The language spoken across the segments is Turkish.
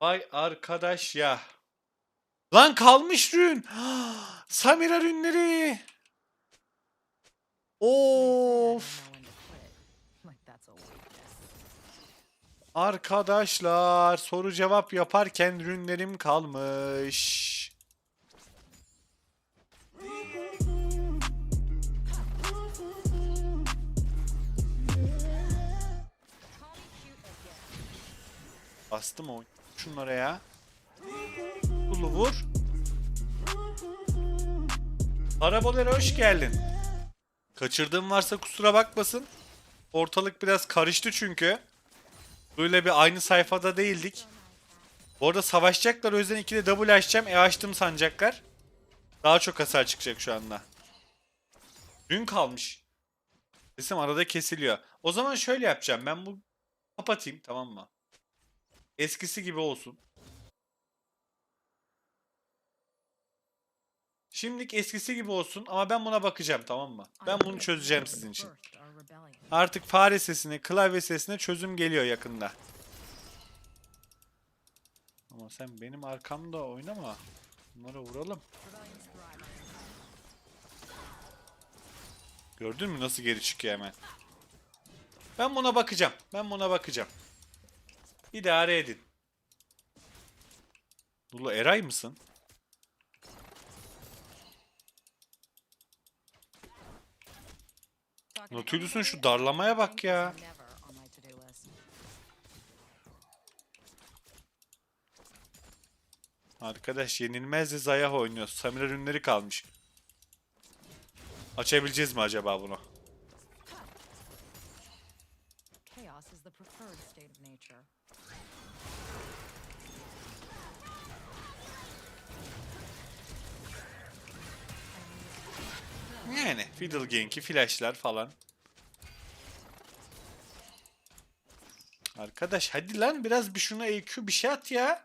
Vay arkadaş ya. Lan kalmış rün. Samira rünleri. Of. Arkadaşlar soru cevap yaparken rünlerim kalmış. Bastım o şunlara ya. Kulu vur. Arabalara hoş geldin. Kaçırdığım varsa kusura bakmasın. Ortalık biraz karıştı çünkü. Böyle bir aynı sayfada değildik. Bu arada savaşacaklar o yüzden ikide double açacağım. E açtım sanacaklar. Daha çok hasar çıkacak şu anda. Dün kalmış. Sesim arada kesiliyor. O zaman şöyle yapacağım. Ben bu kapatayım tamam mı? Eskisi gibi olsun. Şimdilik eskisi gibi olsun ama ben buna bakacağım tamam mı? Ben bunu çözeceğim sizin için. Artık fare sesine, klavye sesine çözüm geliyor yakında. Ama sen benim arkamda oynama. Bunlara vuralım. Gördün mü nasıl geri çıkıyor hemen? Ben buna bakacağım. Ben buna bakacağım. İdare edin. Dulu Eray mısın? Nautilus'un şu darlamaya bak ya. Arkadaş yenilmez de Zayah oynuyor. Samira ürünleri kalmış. Açabileceğiz mi acaba bunu? Chaos is the preferred state of nature. Yani Fiddle Gank'i flashlar falan. Arkadaş hadi lan biraz bir şuna EQ bir şey at ya.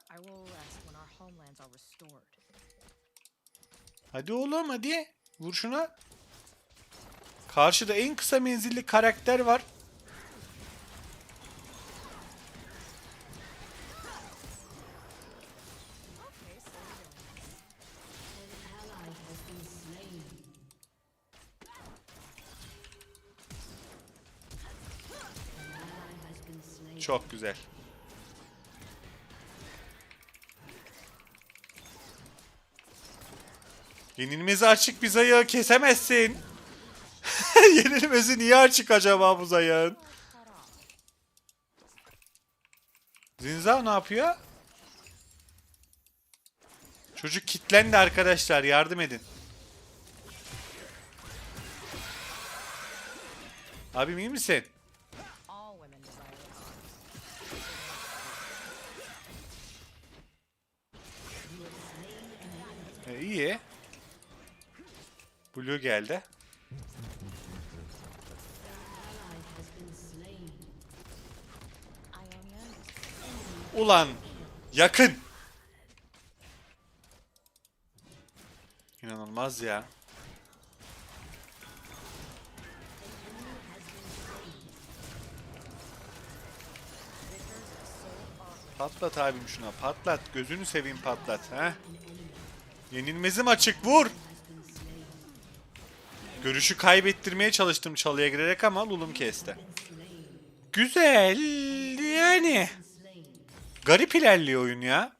Hadi oğlum hadi. Vur şuna. Karşıda en kısa menzilli karakter var. Çok güzel. Yenilmezi açık bir zayağı kesemezsin. Yenilmezi niye açık acaba bu zayağın? Zinza ne yapıyor? Çocuk kitlendi arkadaşlar yardım edin. Abim iyi misin? E, iyi. Blue geldi. Ulan yakın. İnanılmaz ya. Patlat abim şuna patlat. Gözünü seveyim patlat. ha. Yenilmezim açık vur. Görüşü kaybettirmeye çalıştım çalıya girerek ama Lulum kesti. Güzel yani. Garip ilerliyor oyun ya.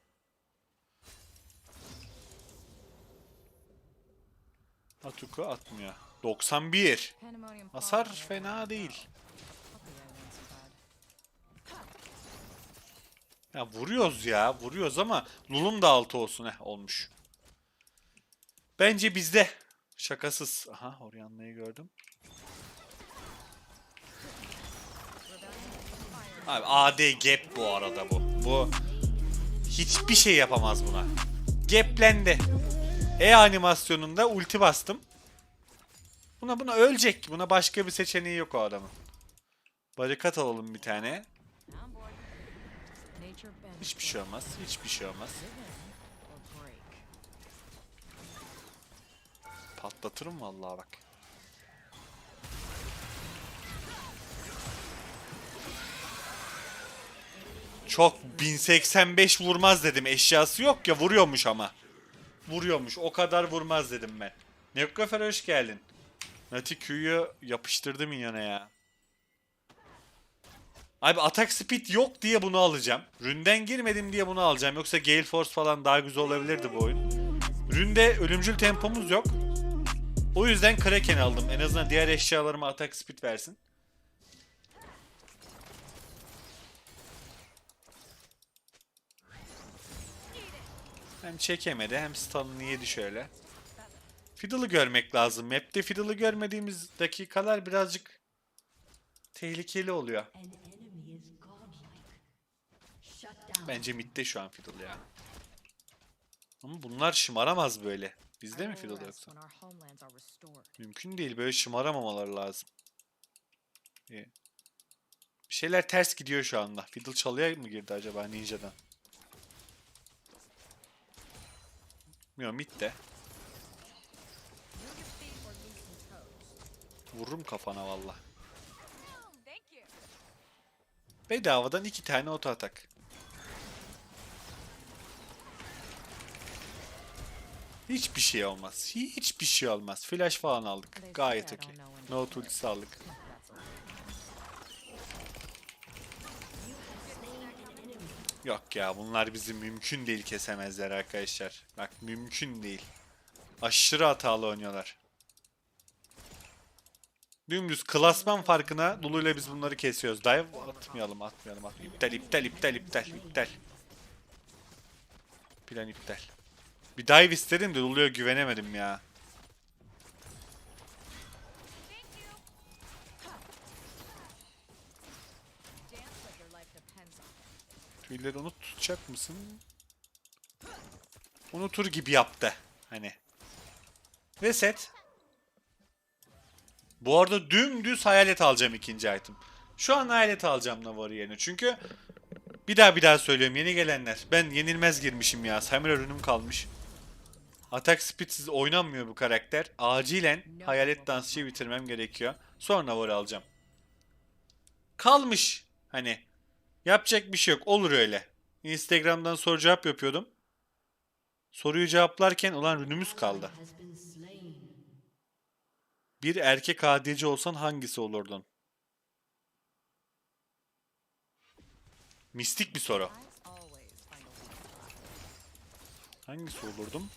Atuku atmıyor. 91. pandemonium Hasar fena değil. Ya vuruyoruz ya. Vuruyoruz ama Lulum da 6 olsun. Heh olmuş. Bence bizde. Şakasız. Aha Orianna'yı gördüm. Abi AD gap bu arada bu. Bu hiçbir şey yapamaz buna. Gaplendi. E animasyonunda ulti bastım. Buna buna ölecek. Buna başka bir seçeneği yok o adamın. Barikat alalım bir tane. Hiçbir şey olmaz. Hiçbir şey olmaz. Patlatırım vallahi bak. Çok 1085 vurmaz dedim. Eşyası yok ya vuruyormuş ama. Vuruyormuş. O kadar vurmaz dedim ben. Nekrofer hoş geldin. Nati Q'yu yapıştırdım minyona ya. Abi atak speed yok diye bunu alacağım. Ründen girmedim diye bunu alacağım. Yoksa Gale Force falan daha güzel olabilirdi bu oyun. Ründe ölümcül tempomuz yok. O yüzden Kraken aldım. En azından diğer eşyalarıma atak speed versin. Hem çekemedi hem stun'ını yedi şöyle. Fiddle'ı görmek lazım. Map'te Fiddle'ı görmediğimiz dakikalar birazcık tehlikeli oluyor. Bence midde şu an Fiddle ya. Ama bunlar şımaramaz böyle. Bizde mi Fiddle yoksa? Mümkün değil. Böyle şımaramamaları lazım. İyi. Bir şeyler ters gidiyor şu anda. Fiddle çalıya mı girdi acaba Ninja'dan? Bilmiyorum mid de. Vururum kafana valla. Bedavadan iki tane oto atak. Hiçbir şey olmaz. Hiçbir şey olmaz. Flash falan aldık. Gayet okey. No ultisi aldık. Yok ya bunlar bizi mümkün değil kesemezler arkadaşlar. Bak mümkün değil. Aşırı hatalı oynuyorlar. Dümdüz klasman farkına ile biz bunları kesiyoruz. Dive atmayalım atmayalım atmayalım. İptal iptal iptal iptal iptal. Plan iptal. Bir dive istedim de Lulu'ya güvenemedim ya. Tüyleri unut tutacak mısın? Unutur gibi yaptı. Hani. Reset. Bu arada dümdüz hayalet alacağım ikinci item. Şu an hayalet alacağım Navarro yerine. Çünkü bir daha bir daha söylüyorum yeni gelenler. Ben yenilmez girmişim ya. Samira ürünüm kalmış. Atak speedsiz oynanmıyor bu karakter. Acilen hayalet dansçıyı bitirmem gerekiyor. Sonra Navarro alacağım. Kalmış. Hani Yapacak bir şey yok. Olur öyle. Instagram'dan soru cevap yapıyordum. Soruyu cevaplarken ulan rünümüz kaldı. Bir erkek ADC olsan hangisi olurdun? Mistik bir soru. Hangisi olurdum?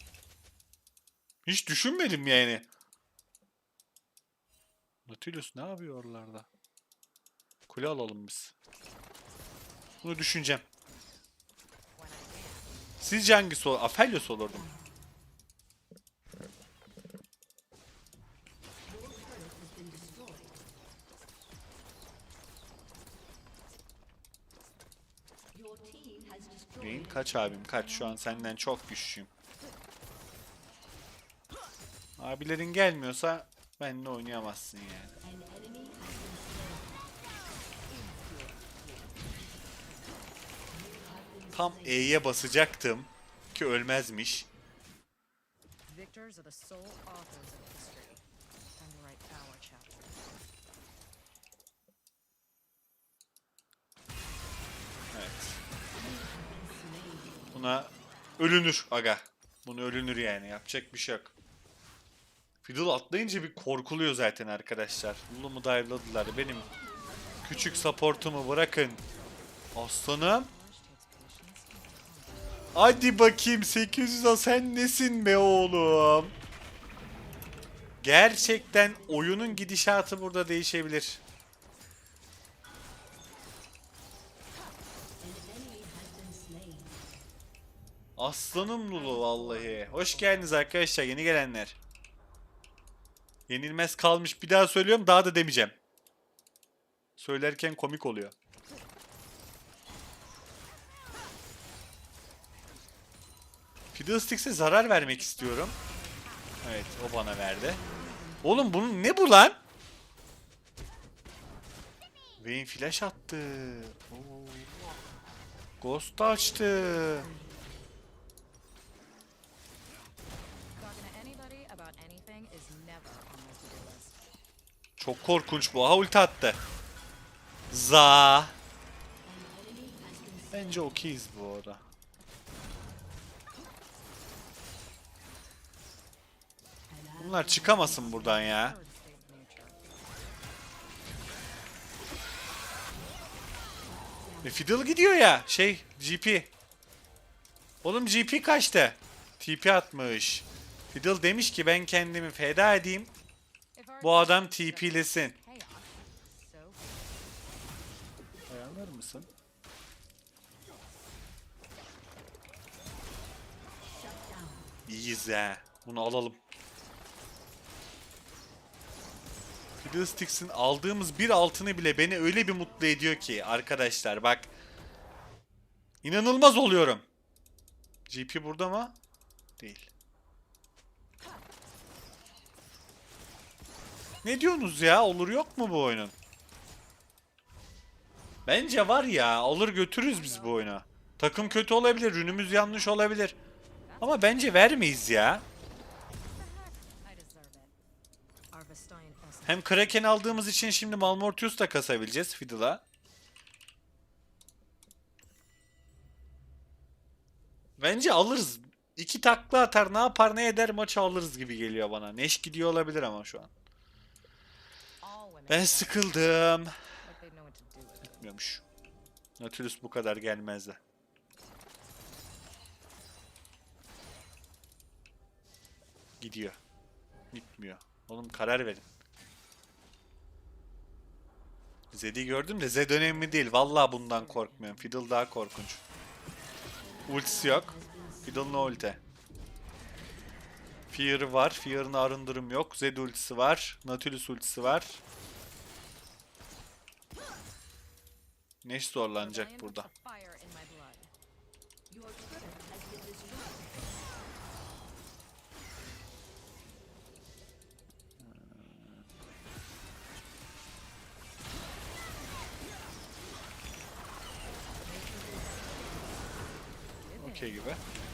Hiç düşünmedim yani. Nautilus ne yapıyor oralarda? Kule alalım biz. Bunu düşüneceğim. Sizce hangisi olur? Aphelios olurdum. Neyin? Kaç abim kaç şu an senden çok güçlüyüm. Abilerin gelmiyorsa benimle oynayamazsın yani. Tam E'ye basacaktım ki ölmezmiş. Evet. Buna ölünür aga. Bunu ölünür yani yapacak bir şey yok. Fiddle atlayınca bir korkuluyor zaten arkadaşlar. Lulu'mu dive'ladılar. Benim küçük supportumu bırakın. Aslanım. Hadi bakayım 800'a sen nesin be oğlum? Gerçekten oyunun gidişatı burada değişebilir. Aslanım Lulu vallahi. Hoş geldiniz arkadaşlar yeni gelenler. Yenilmez kalmış bir daha söylüyorum daha da demeyeceğim. Söylerken komik oluyor. Fiddlesticks'e zarar vermek istiyorum. Evet o bana verdi. Oğlum bunun ne bu lan? Vayne flash attı. Oo. Ghost açtı. Çok korkunç bu. Aha ulti attı. Za. Bence okeyiz bu arada. Bunlar çıkamasın buradan ya. E Fiddle gidiyor ya. Şey GP. Oğlum GP kaçtı? TP atmış. Fiddle demiş ki ben kendimi feda edeyim. Bu adam TP'lesin. Ayarlar mısın? İyiyiz he. Bunu alalım. Fiddlesticks'in aldığımız bir altını bile beni öyle bir mutlu ediyor ki arkadaşlar bak. İnanılmaz oluyorum. GP burada mı? Değil. Ne diyorsunuz ya? Olur yok mu bu oyunun? Bence var ya alır götürürüz biz bu oyunu. Takım kötü olabilir, ürünümüz yanlış olabilir. Ama bence vermeyiz ya. Hem Kraken aldığımız için şimdi Malmortius da kasabileceğiz Fiddle'a. Bence alırız. İki takla atar ne yapar ne eder maçı alırız gibi geliyor bana. Neş gidiyor olabilir ama şu an. Ben sıkıldım. Gitmiyormuş. Nautilus bu kadar gelmezdi. Gidiyor. Gitmiyor. Oğlum karar verin. Zed'i gördüm de Zed önemli değil. Vallahi bundan korkmuyorum. Fiddle daha korkunç. Ultisi yok. Fiddle no ulti. Fear var. Fear'ın arındırım yok. Zed ultisi var. Nautilus ultisi var. Has been destroyed. Okey gibi.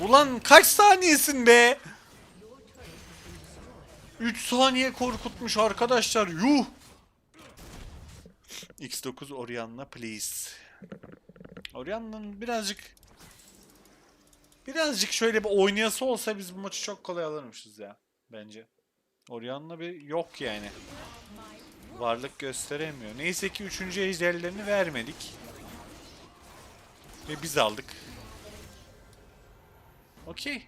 Ulan kaç saniyesin be? 3 saniye korkutmuş arkadaşlar. Yuh. X9 Orianna please. Orianna'nın birazcık birazcık şöyle bir oynayası olsa biz bu maçı çok kolay alırmışız ya bence. Orianna bir yok yani. Varlık gösteremiyor. Neyse ki 3. ejderlerini vermedik. Ve biz aldık. Okey.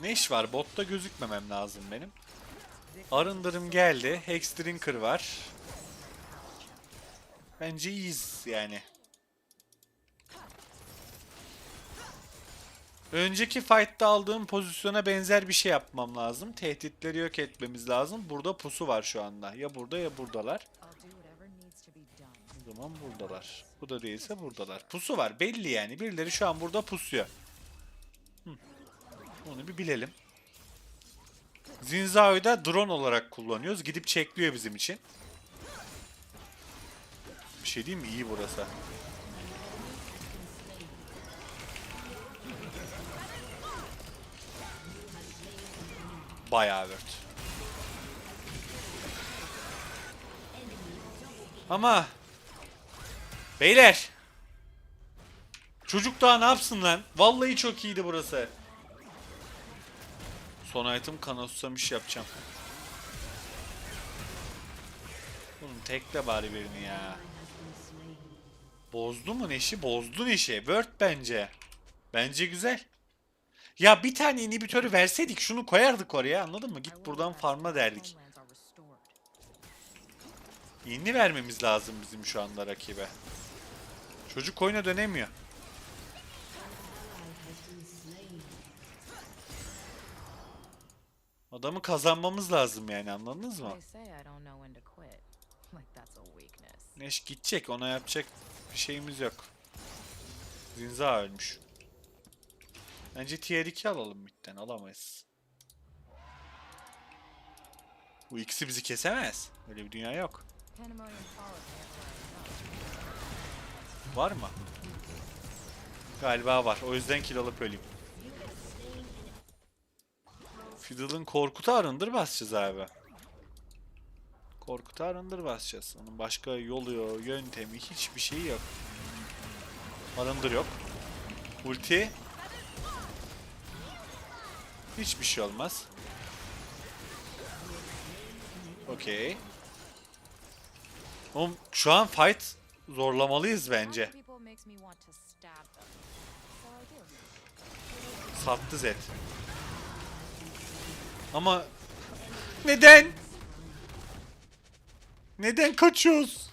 Ne iş var? Botta gözükmemem lazım benim. Arındırım geldi. Hexdrinker var. Bence iyiyiz yani. Önceki fight'ta aldığım pozisyona benzer bir şey yapmam lazım. Tehditleri yok etmemiz lazım. Burada pusu var şu anda. Ya burada ya buradalar. Zaman buradalar. Bu da değilse buradalar. Pusu var. Belli yani. Birileri şu an burada pusuyor. Hı. Onu bir bilelim. Zinzao'yu da drone olarak kullanıyoruz. Gidip çekliyor bizim için. Bir şey diyeyim mi? İyi burası. Bayağı word. Ama Beyler Çocuk daha ne yapsın lan? Vallahi çok iyiydi burası. Son item kana susamış yapacağım. Oğlum tekle bari birini ya. Bozdu mu Neş'i? Bozdu Neş'i. Word bence. Bence güzel. Ya bir tane inhibitörü verseydik şunu koyardık oraya anladın mı? Git buradan until derdik. İnli vermemiz lazım bizim şu anda rakibe. Çocuk oyuna dönemiyor. Adamı kazanmamız lazım yani anladınız mı? Neş gidecek ona yapacak bir şeyimiz yok. Zinza ölmüş. Bence tier 2 alalım midden alamayız. Bu ikisi bizi kesemez. Öyle bir dünya yok. Var mı? Galiba var. O yüzden kill alıp öleyim. Fiddle'ın Korkut'u arındır basacağız abi. Korkut'u arındır basacağız. Onun başka yolu, yöntemi hiçbir şeyi yok. Arındır yok. Ulti. Hiçbir şey olmaz. Okey. Oğlum şu an fight zorlamalıyız bence. Sattı Zed. Ama neden? Neden kaçıyoruz?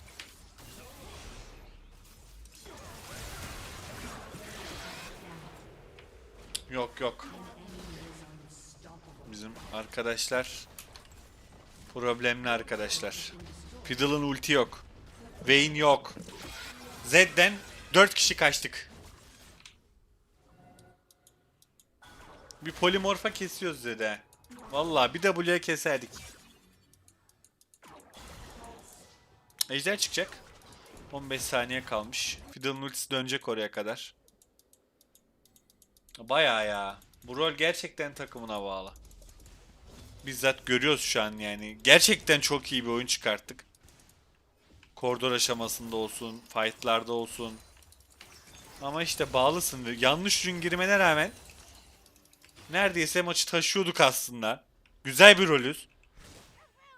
Yok yok. Bizim arkadaşlar problemli arkadaşlar. Fiddle'ın ulti yok. Vayne yok. Zed'den 4 kişi kaçtık. Bir polimorfa kesiyoruz dedi. Vallahi bir W'ye keserdik. Ejder çıkacak. 15 saniye kalmış. Fiddle'ın ultisi dönecek oraya kadar. Bayağı ya. Bu rol gerçekten takımına bağlı. Bizzat görüyoruz şu an yani. Gerçekten çok iyi bir oyun çıkarttık. Koridor aşamasında olsun, fightlarda olsun. Ama işte bağlısın. Yanlış ürün girmene rağmen Neredeyse maçı taşıyorduk aslında. Güzel bir rolüz.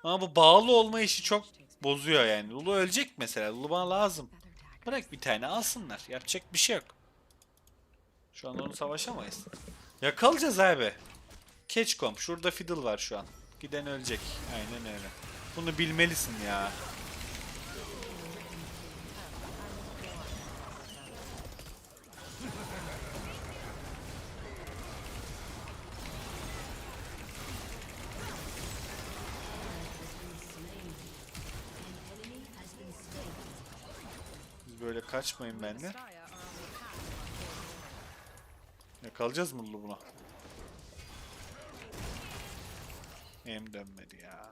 Ama bu bağlı olma işi çok bozuyor yani. Lulu ölecek mesela. Lulu bana lazım. Bırak bir tane alsınlar. Yapacak bir şey yok. Şu an onu savaşamayız. Yakalayacağız abi. Catchcomb. Şurada Fiddle var şu an. Giden ölecek. Aynen öyle. Bunu bilmelisin ya. Biz böyle kaçmayın benden. Yakalayacağız mı buna? Em dönmedi ya.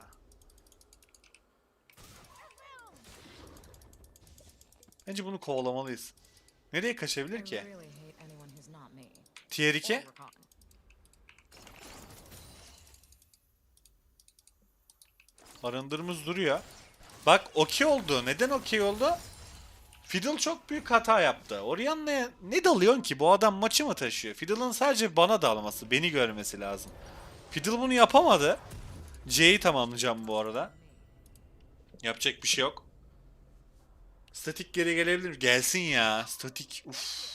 Bence bunu kovalamalıyız. Nereye kaçabilir ki? Tier 2. Or Rakan. Arındırımız duruyor. Bak okey oldu. Neden okey oldu? Fiddle çok büyük hata yaptı. Orianna'ya ne dalıyorsun ki? Bu adam maçı mı taşıyor? Fiddle'ın sadece bana dalması, beni görmesi lazım. Fiddle bunu yapamadı. C'yi tamamlayacağım bu arada. Yapacak bir şey yok. Statik geri gelebilir. Gelsin ya. Statik. Uf.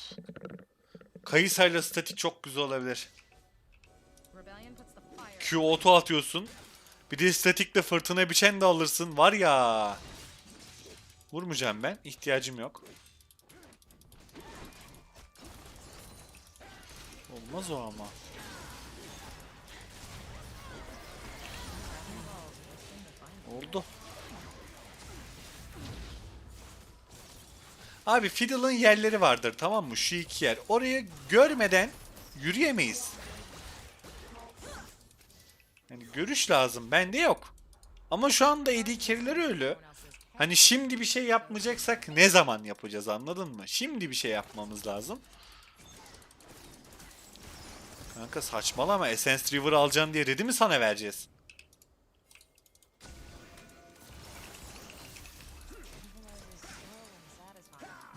Kayısayla statik çok güzel olabilir. Q auto atıyorsun. Bir de statikle fırtına biçen de alırsın. Var ya. Vurmayacağım ben. İhtiyacım yok. Olmaz o ama. Oldu. Abi Fiddle'ın yerleri vardır tamam mı? Şu iki yer. Oraya görmeden yürüyemeyiz. Yani görüş lazım. Bende yok. Ama şu anda AD carry'leri öyle. Hani şimdi bir şey yapmayacaksak ne zaman yapacağız anladın mı? Şimdi bir şey yapmamız lazım. Kanka saçmalama. Essence River alacaksın diye dedi mi sana vereceğiz?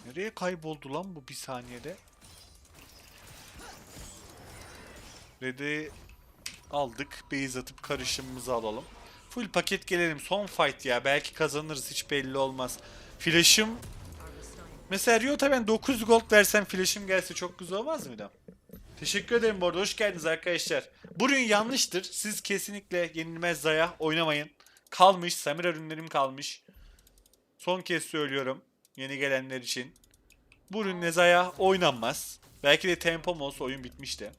Nereye kayboldu lan bu bir saniyede? Red'i aldık. Base atıp karışımımızı alalım. Full paket gelelim. Son fight ya. Belki kazanırız. Hiç belli olmaz. Flash'ım... Mesela Riot'a ben 900 gold versem flash'ım gelse çok güzel olmaz mıydı? Teşekkür ederim bu arada. Hoş geldiniz arkadaşlar. Bu ürün yanlıştır. Siz kesinlikle yenilmez Zaya oynamayın. Kalmış. Samira ürünlerim kalmış. Son kez söylüyorum. Yeni gelenler için. Bu ürünle Zaya oynanmaz. Belki de tempom olsa oyun bitmişti.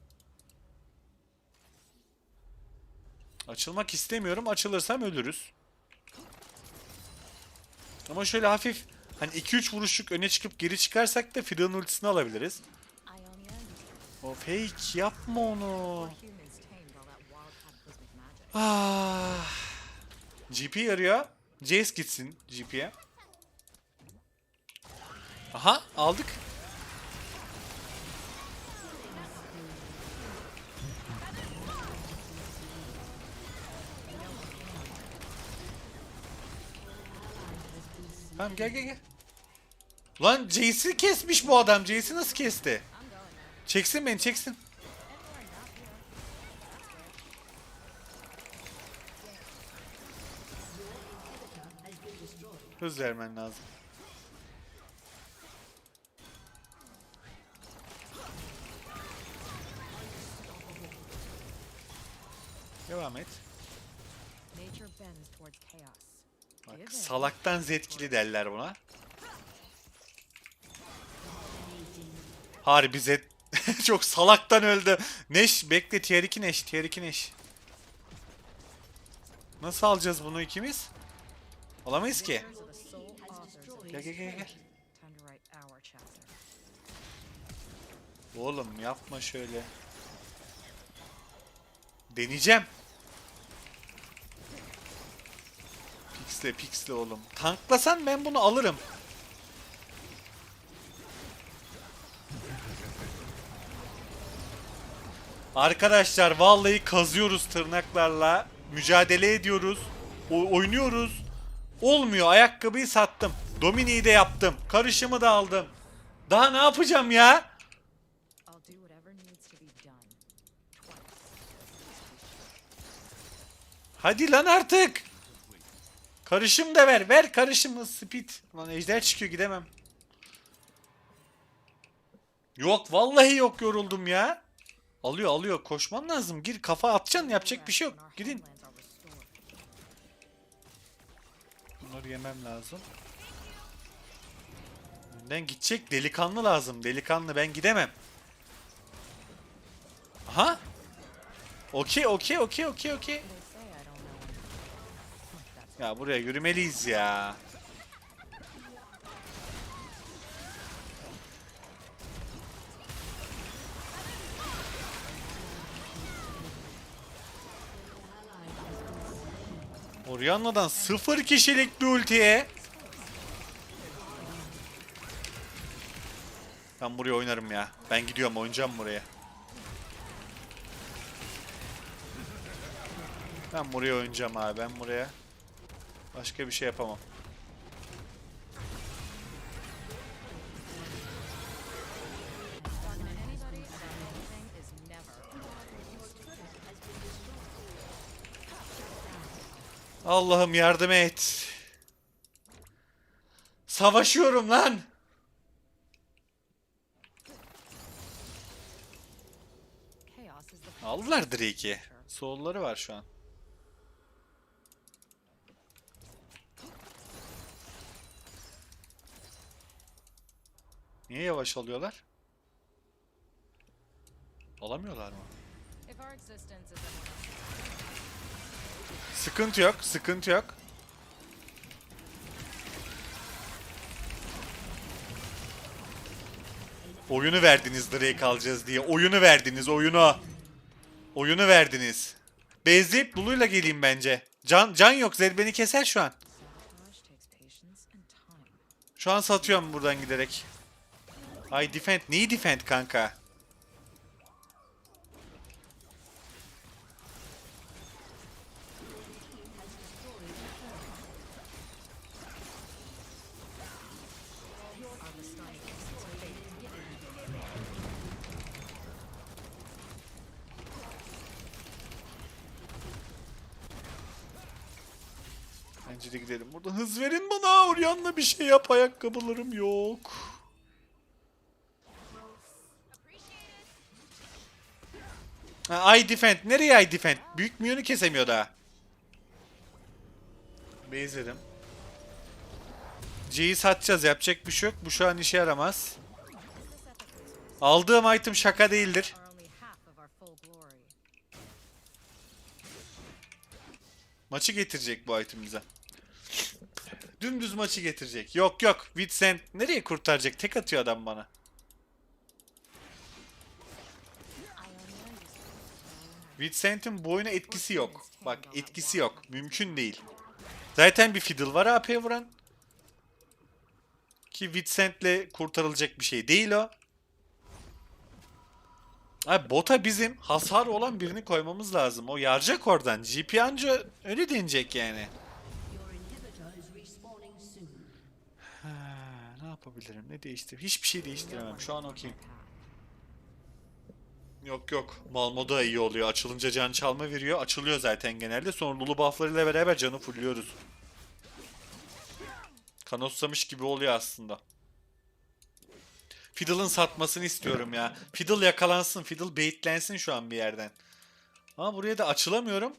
Açılmak istemiyorum. Açılırsam ölürüz. Ama şöyle hafif hani 2-3 vuruşluk öne çıkıp geri çıkarsak da Fiddle'ın ultisini alabiliriz. O fake yapma onu. Ah. GP yarıyor. Jace gitsin GP'ye. Aha aldık. Tamam gel gel gel. Lan Jace'i kesmiş bu adam. Jace'i nasıl kesti? Çeksin beni çeksin. Hız vermen lazım. Devam et. Nature bends towards chaos. Bak salaktan zetkili derler buna. Harbi zet... Çok salaktan öldü. Neş bekle tier 2 Neş tier 2 Neş. Nasıl alacağız bunu ikimiz? Alamayız ki. Gel gel gel gel. Oğlum yapma şöyle. Deneyeceğim. Pixle pixle oğlum. Tanklasan ben bunu alırım. Arkadaşlar vallahi kazıyoruz tırnaklarla. Mücadele ediyoruz. O- oynuyoruz. Olmuyor. Ayakkabıyı sattım. Domini'yi de yaptım. Karışımı da aldım. Daha ne yapacağım ya? Hadi lan artık. Karışım da ver. Ver karışımı speed. Lan ejder çıkıyor gidemem. Yok vallahi yok yoruldum ya. Alıyor alıyor koşman lazım. Gir kafa atacaksın yapacak bir şey yok. Gidin. Bunları yemem lazım. Önden gidecek delikanlı lazım. Delikanlı ben gidemem. Aha. Okey okey okey okey okey. Ya buraya yürümeliyiz ya. Orianna'dan sıfır kişilik bir ultiye. Ben buraya oynarım ya. Ben gidiyorum oynayacağım buraya. Ben buraya oynayacağım abi. Ben buraya. Başka bir şey yapamam. Allah'ım yardım et. Savaşıyorum lan. Aldılar Drake'i. Soul'ları var şu an. Niye yavaş alıyorlar? Alamıyorlar mı? Sıkıntı yok, sıkıntı yok. Oyunu verdiniz Drake alacağız diye. Oyunu verdiniz, oyunu. Oyunu verdiniz. Bezleyip Lulu'yla geleyim bence. Can can yok, Zed beni keser şu an. Şu an satıyorum buradan giderek. Ay defend, neyi defend kanka? Bence de gidelim buradan. Hız verin bana. Orianna bir şey yap. Ayakkabılarım yok. I defend. Nereye I defend? Büyük müyünü kesemiyor daha. Base'ledim. C'yi satacağız. Yapacak bir şey yok. Bu şu an işe yaramaz. Aldığım item şaka değildir. Maçı getirecek bu item bize. Dümdüz maçı getirecek. Yok yok. Vincent nereye kurtaracak? Tek atıyor adam bana. Vincent'in bu oyuna etkisi yok. Bak etkisi yok. Mümkün değil. Zaten bir fiddle var AP vuran. Ki Vincent'le kurtarılacak bir şey değil o. Abi bota bizim hasar olan birini koymamız lazım. O yaracak oradan. GP anca öyle deneyecek yani. Respawning soon. yapabilirim? Ne değiştir? Hiçbir şey değiştiremem. Şu an okeyim. Yok yok. Malmoda iyi oluyor. Açılınca can çalma veriyor. Açılıyor zaten genelde. Sonra Lulu bufflarıyla beraber canı fulluyoruz. Kanotsamış gibi oluyor aslında. Fiddle'ın satmasını istiyorum ya. Fiddle yakalansın. Fiddle baitlensin şu an bir yerden. Ama buraya da açılamıyorum.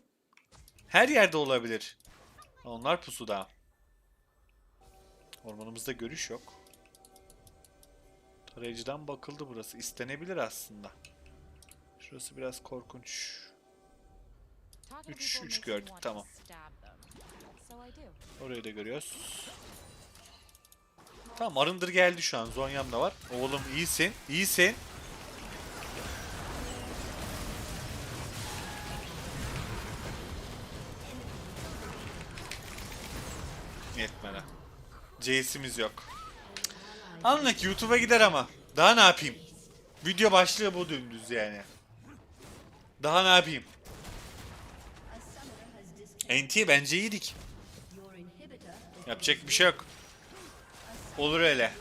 Her yerde olabilir. Onlar pusuda. Ormanımızda görüş yok. Tarayıcıdan bakıldı burası. İstenebilir aslında. Şurası biraz korkunç. Talking to Üç- people üç makes me gördük, want to tamam. Orayı da görüyoruz. Tamam Arındır geldi şu an. Zonyam da var. Oğlum iyisin. iyisin. Yetmedi. C'simiz yok. Anla ki YouTube'a gider ama. Daha ne yapayım? Video başlığı bu dümdüz yani. Daha ne yapayım? NT bence iyiydik. Yapacak bir şey yok. Olur öyle.